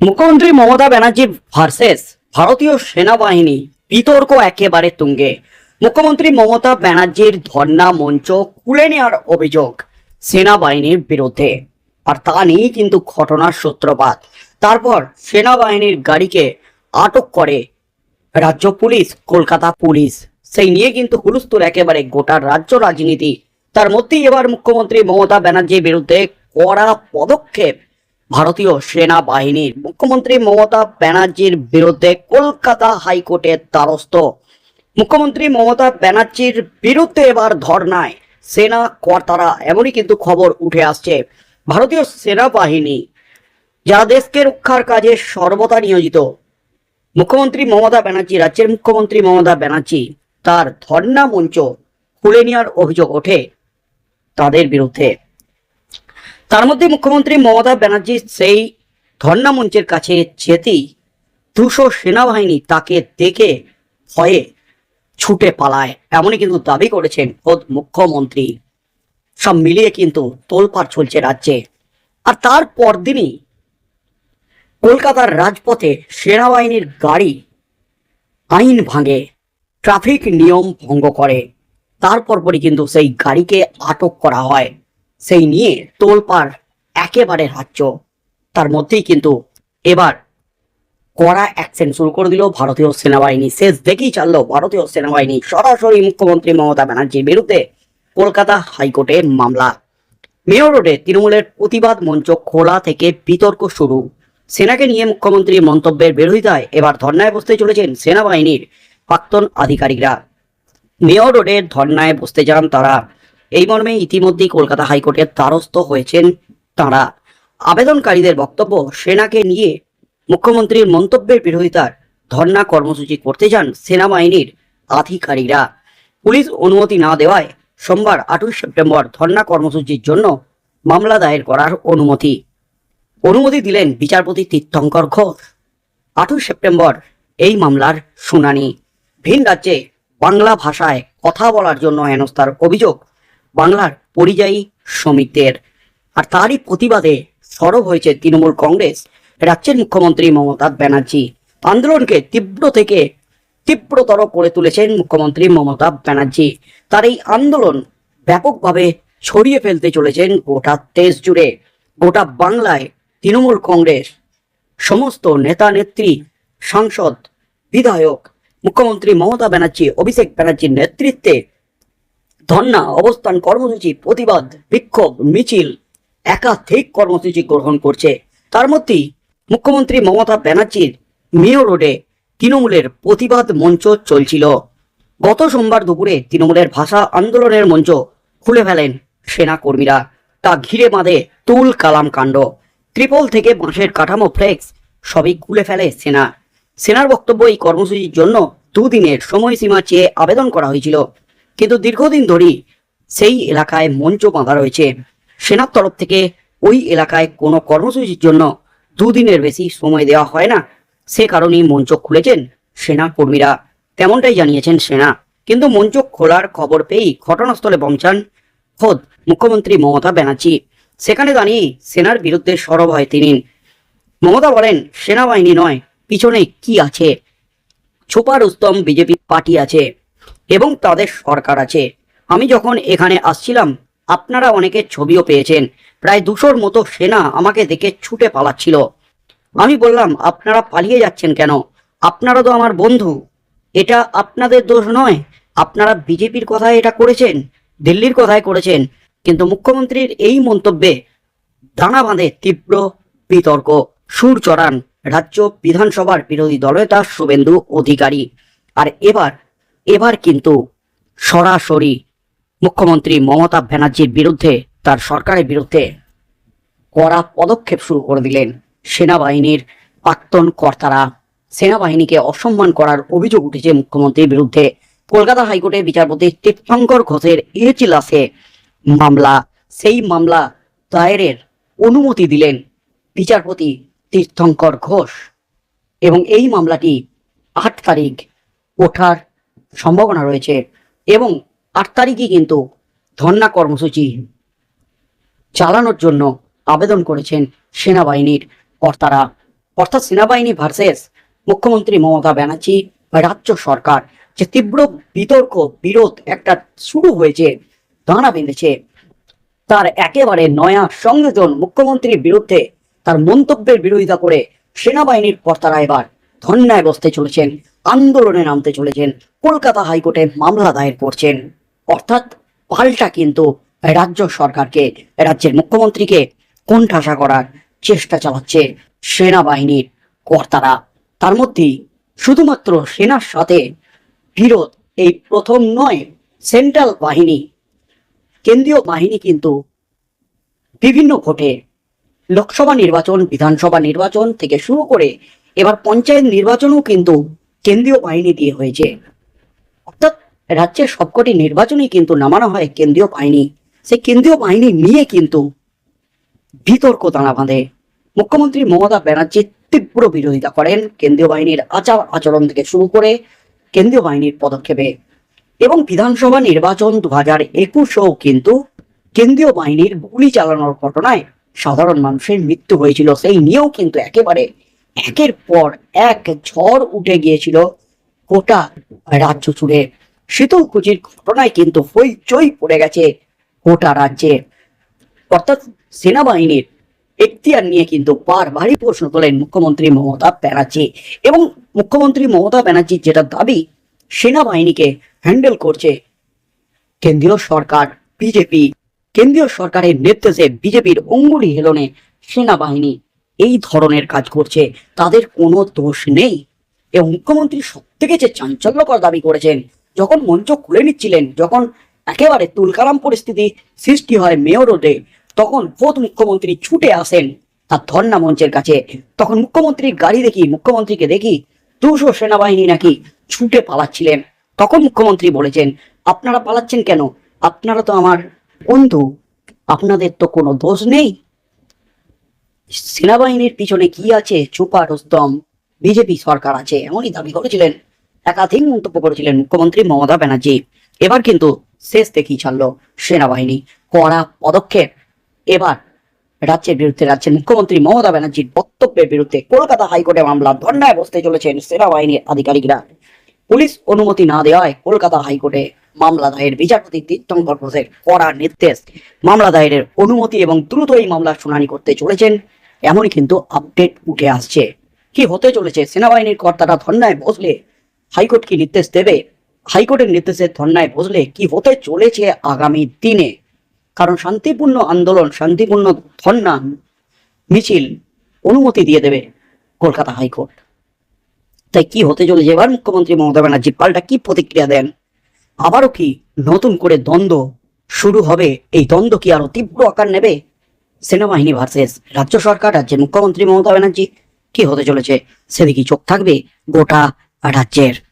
মুখ্যমন্ত্রী মমতা ব্যানার্জি ভার্সেস ভারতীয় সেনাবাহিনী, বিতর্ক একেবারে তুঙ্গে। মুখ্যমন্ত্রী মমতা ব্যানার্জির ধর্ণা মঞ্চ খুলে নেওয়ার অভিযোগ সেনাবাহিনীর বিরুদ্ধে। আর তা নিয়েই কিন্তু ঘটনার সূত্রপাত। তারপর সেনাবাহিনীর গাড়িকে আটক করে রাজ্য পুলিশ, কলকাতা পুলিশ। সেই নিয়ে কিন্তু হুলস্থুল একেবারে গোটা রাজ্য রাজনীতি। তার মধ্যেই এবার মুখ্যমন্ত্রী মমতা ব্যানার্জির বিরুদ্ধে কড়া পদক্ষেপ ভারতীয় সেনাবাহিনীর মুখ্যমন্ত্রী মমতা ব্যানার্জির বিরুদ্ধে কলকাতা হাইকোর্টের দ্বারস্থ। মুখ্যমন্ত্রী মমতা ব্যানার্জির বিরুদ্ধে এবার ধর্নায় সেনা কর্তারা, এমনই কিন্তু খবর উঠে আসছে ভারতীয় সেনাবাহিনী, যারা দেশকে রক্ষার কাজে সর্বদা নিয়োজিত। মুখ্যমন্ত্রী মমতা ব্যানার্জি, রাজ্যের মুখ্যমন্ত্রী মমতা ব্যানার্জি তার ধর্ণা মঞ্চ খুলে নেওয়ার অভিযোগ ওঠে তাদের বিরুদ্ধে। তার মধ্যে মুখ্যমন্ত্রী মমতা ব্যানার্জি সেই ধর্ণা মঞ্চের কাছে যেতেই দুশো সেনাবাহিনী তাকে দেখে ভয়ে ছুটে পালায়। এমনই কিন্তু দাবি করেছেন খোদ মুখ্যমন্ত্রী। সব মিলিয়ে কিন্তু তোলপাড় চলছে রাজ্যে। আর তার পরদিনই কলকাতার রাজপথে সেনাবাহিনীর গাড়ি আইন ভাঙে, ট্রাফিক নিয়ম ভঙ্গ করে। তারপর পরই কিন্তু সেই গাড়িকে আটক করা হয়। সেই নিয়ে তোলপাড় একেবারে রাজ্য। তার মধ্যেই কিন্তু এবার কড়া অ্যাকশন শুরু করে দিল ভারতীয় সেনাবাহিনী। শেষ দেখেই চাললো ভারতীয় সেনাবাহিনী। সরাসরি মুখ্যমন্ত্রী মমতা ব্যানার্জির বিরুদ্ধে কলকাতা হাইকোর্টে মামলা। মেয়র রোডে তৃণমূলের প্রতিবাদ মঞ্চ খোলা থেকে বিতর্ক শুরু। সেনাকে নিয়ে মুখ্যমন্ত্রীর মন্তব্যের বিরোধিতায় এবার ধর্নায় বসতে চলেছেন সেনাবাহিনীর প্রাক্তন আধিকারিকরা। মেয়র রোডের ধর্নায় বসতে যান তারা। এই মর্মে ইতিমধ্যেই কলকাতা হাইকোর্টের দ্বারস্থ হয়েছেন তারা। আবেদনকারীদের বক্তব্য সেনাকে নিয়ে মুখ্যমন্ত্রীর মন্তব্যের বিরোধিতার ধর্ণা কর্মসূচি করতে যান সেনাবাহিনীর আধিকারিকরা। পুলিশ অনুমতি না দেওয়ায় সোমবার আটই সেপ্টেম্বর ধর্ণা কর্মসূচির জন্য মামলা দায়ের করার অনুমতি। অনুমতি দিলেন বিচারপতি তীর্থঙ্কর ঘোষ। আটই সেপ্টেম্বর এই মামলার শুনানি। ভিন রাজ্যে বাংলা ভাষায় কথা বলার জন্য হেনস্থার অভিযোগ বাংলার পরিযায়ী শ্রমিকদের। আর তারই প্রতিবাদে সরব হয়েছে তৃণমূল কংগ্রেস। রাজ্যের মুখ্যমন্ত্রী মমতা ব্যানার্জি আন্দোলনকে তীব্র থেকে তীব্রতর করে তুলেছেন মুখ্যমন্ত্রী মমতা ব্যানার্জি। তার এই আন্দোলন ব্যাপকভাবে ছড়িয়ে ফেলতে চলেছেন গোটা দেশ জুড়ে। গোটা বাংলায় তৃণমূল কংগ্রেস সমস্ত নেতা, নেত্রী, সাংসদ, বিধায়ক, মুখ্যমন্ত্রী মমতা ব্যানার্জি, অভিষেক ব্যানার্জির নেতৃত্বে ধর্ণা অবস্থান, কর্মসূচি, প্রতিবাদ, বিক্ষোভ, মিছিল, একাধিক কর্মসূচি গ্রহণ করছে। তার মধ্যেই মুখ্যমন্ত্রী মমতা ব্যানার্জির মেয়র রোডে তৃণমূলের প্রতিবাদ মঞ্চ চলছিল। গত সোমবার দুপুরে তৃণমূলের ভাষা আন্দোলনের মঞ্চ খুলে ফেলেন সেনা কর্মীরা তা ঘিরে বাঁধে তুল কালাম কাণ্ড। ত্রিপল থেকে বাঁশের কাঠামো ফ্লেক্স সবই খুলে ফেলে সেনা। সেনার বক্তব্য এই কর্মসূচির জন্য দুদিনের সময়সীমা চেয়ে আবেদন করা হয়েছিল। কিন্তু দীর্ঘদিন ধরেই সেই এলাকায় মঞ্চ বাঁধা রয়েছে। সেনার তরফ থেকে ওই এলাকায় কোনো কর্মসূচির জন্য দুদিনের বেশি সময় দেওয়া হয় না। সে কারণেই মঞ্চ খুলেছেন সেনা কর্মীরা। তেমনটাই জানিয়েছেন সেনা। কিন্তু মঞ্চ খোলার খবর পেয়েই ঘটনাস্থলে পৌঁছান খোদ মুখ্যমন্ত্রী মমতা ব্যানার্জি। সেখানে দাঁড়িয়ে সেনার বিরুদ্ধে সরব হয় তিনি। মমতা বলেন, সেনাবাহিনী নয়, পিছনে কি আছে? ছোপা রুস্তম বিজেপি পার্টি আছে। এবং তাদের সরকার আছে। আমি যখন এখানে আসছিলাম, আপনারা অনেকের ছবিও পেয়েছেন। প্রায় দুশোর মতো সেনা আমাকে দেখে ছুটে পালাচ্ছিল। আমি বললাম, আপনারা পালিয়ে যাচ্ছেন কেন? আপনারা তো আমার বন্ধু। এটা আপনাদের দোষ নয়। আপনারা বিজেপির কথায় এটা করেছেন, দিল্লির কথায় করেছেন। কিন্তু মুখ্যমন্ত্রীর এই মন্তব্যে দানা বাঁধে তীব্র বিতর্ক। সুর চড়ান রাজ্য বিধানসভার বিরোধী দলনেতা শুভেন্দু অধিকারী। আর এবার এবার কিন্তু সরাসরি মুখ্যমন্ত্রী মমতা ব্যানার্জির বিরুদ্ধে, তার সরকারের বিরুদ্ধে কড়া পদক্ষেপ শুরু করে দিলেন সেনাবাহিনীর প্রাক্তন কর্তারা। সেনাবাহিনীকে অসম্মান করার অভিযোগ উঠেছে মুখ্যমন্ত্রীর বিরুদ্ধে। কলকাতা হাইকোর্টের বিচারপতি তীর্থঙ্কর ঘোষের এজলাসে মামলা, সেই মামলা দায়েরের অনুমতি দিলেন বিচারপতি তীর্থঙ্কর ঘোষ এবং এই মামলাটি আট তারিখ ওঠার সম্ভাবনা রয়েছে এবং আট তারিখই কিন্তু ধর্ণা কর্মসূচি চালানোর জন্য আবেদন করেছেন সেনাবাহিনীর কর্তারা। অর্থাৎ সেনাবাহিনী ভার্সেস মুখ্যমন্ত্রী মমতা ব্যানার্জি রাজ্য সরকার যে তীব্র বিতর্ক, বিরোধ একটা শুরু হয়েছে দাঁড়া বেঁধেছে, তার একেবারে নয়া সংযোজন মুখ্যমন্ত্রীর বিরুদ্ধে তার মন্তব্যের বিরোধিতা করে সেনাবাহিনীর কর্তারা এবার ধর্নায় বসতে চলেছেন, আন্দোলনে নামতে চলেছেন, কলকাতা হাইকোর্টে মামলা দায়ের করছেন। অর্থাৎ পাল্টা কিন্তু রাজ্য সরকারকে, রাজ্যের মুখ্যমন্ত্রীকে কোণঠাসা করার চেষ্টা চালাচ্ছে সেনাবাহিনীর কর্তারা। তার মধ্যেই শুধুমাত্র সেনার সাথে বিরোধ, এই প্রথম নয়, সেন্ট্রাল বাহিনী। কেন্দ্রীয় বাহিনী কিন্তু বিভিন্ন ভোটে লোকসভা নির্বাচন, বিধানসভা নির্বাচন থেকে শুরু করে এবার পঞ্চায়েত নির্বাচনও কিন্তু কেন্দ্রীয় বাহিনী দিয়ে হয়েছে। অর্থাৎ রাজ্যের সবকটি নির্বাচনই কিন্তু নামানো হয় কেন্দ্রীয় বাহিনী। সেই কেন্দ্রীয় বাহিনী নিয়ে কিন্তু বিতর্ক দানা বাঁধে। মুখ্যমন্ত্রী মমতা ব্যানার্জি তীব্র বিরোধিতা করেন। কেন্দ্রীয় বাহিনীর আচার আচরণ থেকে শুরু করে কেন্দ্রীয় বাহিনীর পদক্ষেপে। এবং বিধানসভা নির্বাচন দু হাজার একুশেও কিন্তু কেন্দ্রীয় বাহিনীর গুলি চালানোর ঘটনায় সাধারণ মানুষের মৃত্যু হয়েছিল। সেই নিয়েও কিন্তু একেবারে একের পর এক ঝড় উঠে গিয়েছিল গোটা রাজ্য জুড়ে। শীতলকুচির ঘটনায় কিন্তু হইচই পড়ে গেছে গোটা রাজ্যে। অর্থাৎ সেনাবাহিনীর এখতিয়ার নিয়ে কিন্তু বারবারই প্রশ্ন তোলেন মুখ্যমন্ত্রী মমতা ব্যানার্জি। এবং মুখ্যমন্ত্রী মমতা ব্যানার্জির যেটা দাবি, সেনাবাহিনীকে হ্যান্ডেল করছে কেন্দ্রীয় সরকার, বিজেপি। কেন্দ্রীয় সরকারের নির্দেশে বিজেপির অঙ্গুলি হেলনে সেনাবাহিনী এই ধরনের কাজ করছে, তাদের কোনো দোষ নেই। এবং মুখ্যমন্ত্রী সব থেকে যে চাঞ্চল্যকর দাবি করেছেন, যখন মঞ্চ খুলে নিচ্ছিলেন, যখন একেবারে তুলকারাম পরিস্থিতি সৃষ্টি হয় মেয়র রোডে, তখন খোদ মুখ্যমন্ত্রী ছুটে আসেন তার ধর্ণা মঞ্চের কাছে। তখন মুখ্যমন্ত্রীর গাড়ি দেখি, মুখ্যমন্ত্রীকে দেখি দুশো সেনাবাহিনী নাকি ছুটে পালাচ্ছিলেন। তখন মুখ্যমন্ত্রী বলেছেন, আপনারা পালাচ্ছেন কেন? আপনারা তো আমার বন্ধু, আপনাদের তো কোনো দোষ নেই। সেনাবাহিনীর পিছনে কি আছে? চুপা রুস্তম বিজেপি সরকার আছে, এমনই দাবি করেছিলেন। একাধিক মন্তব্য করেছিলেন মুখ্যমন্ত্রী মমতা ব্যানার্জি। এবার কিন্তু শেষ দেখি ছাড়লো সেনাবাহিনী। কড়া পদক্ষেপ। এবার রাজ্যের বিরুদ্ধে রাজ্যের মুখ্যমন্ত্রী মমতা ব্যানার্জির বক্তব্যের বিরুদ্ধে কলকাতা হাইকোর্টে মামলা ধর্নায় বসতে চলেছেন সেনাবাহিনীর আধিকারিকরা। পুলিশ অনুমতি না দেওয়ায় কলকাতা হাইকোর্টে মামলা দায়ের। বিচারপতি তীর্থঙ্কর ঘোষের কড়া নির্দেশ। মামলা দায়েরের অনুমতি এবং দ্রুত এই মামলার শুনানি করতে চলেছেন। এমনই কিন্তু আপডেট উঠে আসছে। কি হতে চলেছে? সেনাবাহিনীর কর্তারা ধর্নায় বসলে হাইকোর্ট কি নির্দেশ দেবে? হাইকোর্টের নির্দেশে ধর্নায় বসলে কি হতে চলেছে আগামী দিনে? কারণ শান্তিপূর্ণ আন্দোলন, শান্তিপূর্ণ ধর্না, মিছিল অনুমতি দিয়ে দেবে কলকাতা হাইকোর্ট। তাই কি হতে চলেছে এবার মুখ্যমন্ত্রী মমতা ব্যানার্জি? পাল্টা কি প্রতিক্রিয়া দেন? আবারও কি নতুন করে দ্বন্দ্ব শুরু হবে? এই দ্বন্দ্ব কি আরও তীব্র আকার নেবে? সেনাবাহিনী ভার্সেস রাজ্য সরকার, রাজ্যের মুখ্যমন্ত্রী মমতা ব্যানার্জি, কি হতে চলেছে? সেদিকে চোখ থাকবে গোটা রাজ্যের